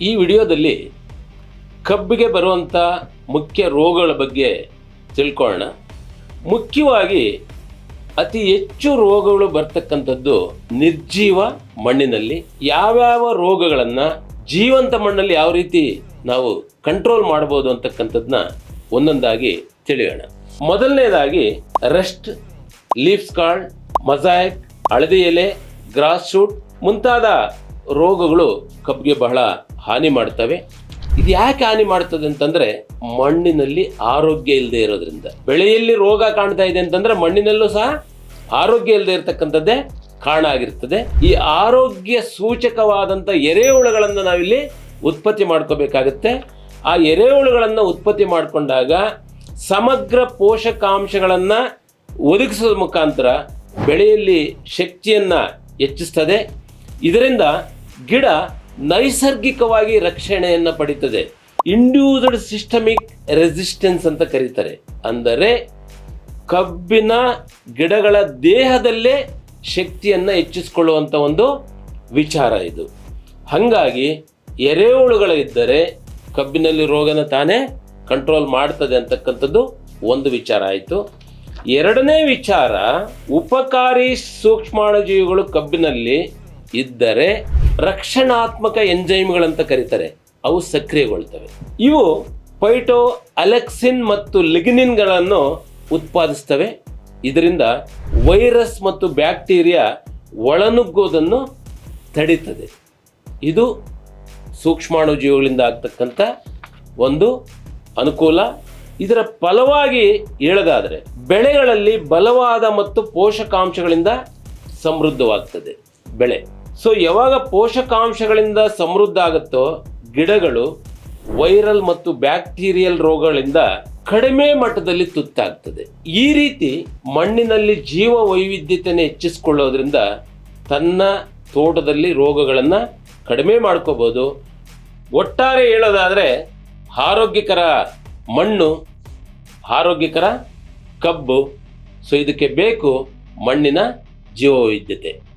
ಈ ವಿಡಿಯೋದಲ್ಲಿ ಕಬ್ಬಿಗೆ ಬರುವಂಥ ಮುಖ್ಯ ರೋಗಗಳ ಬಗ್ಗೆ ತಿಳ್ಕೊಳ್ಳೋಣ. ಮುಖ್ಯವಾಗಿ ಅತಿ ಹೆಚ್ಚು ರೋಗಗಳು ಬರ್ತಕ್ಕಂಥದ್ದು ನಿರ್ಜೀವ ಮಣ್ಣಿನಲ್ಲಿ. ಯಾವ್ಯಾವ ರೋಗಗಳನ್ನು ಜೀವಂತ ಮಣ್ಣಲ್ಲಿ ಯಾವ ರೀತಿ ನಾವು ಕಂಟ್ರೋಲ್ ಮಾಡ್ಬೋದು ಅಂತಕ್ಕಂಥದ್ದನ್ನ ಒಂದೊಂದಾಗಿ ತಿಳಿಯೋಣ. ಮೊದಲನೇದಾಗಿ ರೆಸ್ಟ್ ಲೀಫ್ ಕಾರ್ಡ್ ಮಜಾಯಕ್ ಹಳದಿ ಎಲೆ ಗ್ರಾಸ್ ಶೂಟ್ ಮುಂತಾದ ರೋಗಗಳು ಕಬ್ಬಿಗೆ ಬಹಳ ಹಾನಿ ಮಾಡ್ತವೆ. ಇದು ಯಾಕೆ ಹಾನಿ ಮಾಡ್ತದೆ ಅಂತಂದ್ರೆ ಮಣ್ಣಿನಲ್ಲಿ ಆರೋಗ್ಯ ಇಲ್ಲದೆ ಇರೋದ್ರಿಂದ. ಬೆಳೆಯಲ್ಲಿ ರೋಗ ಕಾಣ್ತಾ ಇದೆ ಅಂತಂದ್ರೆ ಮಣ್ಣಿನಲ್ಲೂ ಸಹ ಆರೋಗ್ಯ ಇಲ್ಲದೆ ಇರತಕ್ಕಂಥದ್ದೇ ಕಾರಣ ಆಗಿರ್ತದೆ. ಈ ಆರೋಗ್ಯ ಸೂಚಕವಾದಂಥ ಎರೆಹುಳುಗಳನ್ನು ನಾವಿಲ್ಲಿ ಉತ್ಪತ್ತಿ ಮಾಡ್ಕೋಬೇಕಾಗತ್ತೆ. ಆ ಎರೆಹುಳುಗಳನ್ನು ಉತ್ಪತ್ತಿ ಮಾಡಿಕೊಂಡಾಗ ಸಮಗ್ರ ಪೋಷಕಾಂಶಗಳನ್ನು ಒದಗಿಸೋದ್ರ ಮುಖಾಂತರ ಬೆಳೆಯಲ್ಲಿ ಶಕ್ತಿಯನ್ನು ಹೆಚ್ಚಿಸ್ತದೆ. ಇದರಿಂದ ಗಿಡ ನೈಸರ್ಗಿಕವಾಗಿ ರಕ್ಷಣೆಯನ್ನು ಪಡೀತದೆ. ಇಂಡ್ಯೂಸ್ಡ್ ಸಿಸ್ಟಮಿಕ್ ರೆಸಿಸ್ಟೆನ್ಸ್ ಅಂತ ಕರೀತಾರೆ. ಅಂದರೆ ಕಬ್ಬಿನ ಗಿಡಗಳ ದೇಹದಲ್ಲೇ ಶಕ್ತಿಯನ್ನು ಹೆಚ್ಚಿಸಿಕೊಳ್ಳುವಂಥ ಒಂದು ವಿಚಾರ ಇದು. ಹಾಗಾಗಿ ಎರೆಹುಳುಗಳಿದ್ದರೆ ಕಬ್ಬಿನಲ್ಲಿ ರೋಗನ ತಾನೇ ಕಂಟ್ರೋಲ್ ಮಾಡ್ತದೆ ಅಂತಕ್ಕಂಥದ್ದು ಒಂದು ವಿಚಾರ ಆಯಿತು. ಎರಡನೇ ವಿಚಾರ, ಉಪಕಾರಿ ಸೂಕ್ಷ್ಮಾಣುಜೀವಿಗಳು ಕಬ್ಬಿನಲ್ಲಿ ಇದ್ದರೆ ರಕ್ಷಣಾತ್ಮಕ ಎಂಜೈಮ್ಗಳಂತ ಕರೀತಾರೆ. ಅವು ಸಕ್ರಿಯಗೊಳ್ತವೆ. ಇವು ಪೈಟೋ ಅಲೆಕ್ಸಿನ್ ಮತ್ತು ಲಿಗ್ನಿನ್ಗಳನ್ನು ಉತ್ಪಾದಿಸ್ತವೆ. ಇದರಿಂದ ವೈರಸ್ ಮತ್ತು ಬ್ಯಾಕ್ಟೀರಿಯಾ ಒಳನುಗ್ಗೋದನ್ನು ತಡೀತದೆ. ಇದು ಸೂಕ್ಷ್ಮಾಣು ಸೂಕ್ಷ್ಮಾಣುಜೀವಿಗಳಿಂದ ಆಗ್ತಕ್ಕಂಥ ಒಂದು ಅನುಕೂಲ. ಇದರ ಫಲವಾಗಿ ಹೇಳೋದಾದರೆ, ಬೆಳೆಗಳಲ್ಲಿ ಬಲವಾದ ಮತ್ತು ಪೋಷಕಾಂಶಗಳಿಂದ ಸಮೃದ್ಧವಾಗ್ತದೆ ಬೆಳೆ. ಸೊ ಯಾವಾಗ ಪೋಷಕಾಂಶಗಳಿಂದ ಸಮೃದ್ಧ ಆಗುತ್ತೋ, ಗಿಡಗಳು ವೈರಲ್ ಮತ್ತು ಬ್ಯಾಕ್ಟೀರಿಯಲ್ ರೋಗಗಳಿಂದ ಕಡಿಮೆ ಮಟ್ಟದಲ್ಲಿ ತುತ್ತಾಗ್ತದೆ. ಈ ರೀತಿ ಮಣ್ಣಿನಲ್ಲಿ ಜೀವ ವೈವಿಧ್ಯತೆಯನ್ನು ಹೆಚ್ಚಿಸಿಕೊಳ್ಳೋದ್ರಿಂದ ತನ್ನ ತೋಟದಲ್ಲಿ ರೋಗಗಳನ್ನು ಕಡಿಮೆ ಮಾಡ್ಕೋಬೋದು. ಒಟ್ಟಾರೆ ಹೇಳೋದಾದರೆ, ಆರೋಗ್ಯಕರ ಮಣ್ಣು, ಆರೋಗ್ಯಕರ ಕಬ್ಬು. ಸೊ ಇದಕ್ಕೆ ಬೇಕು ಮಣ್ಣಿನ ಜೀವವೈವಿಧ್ಯತೆ.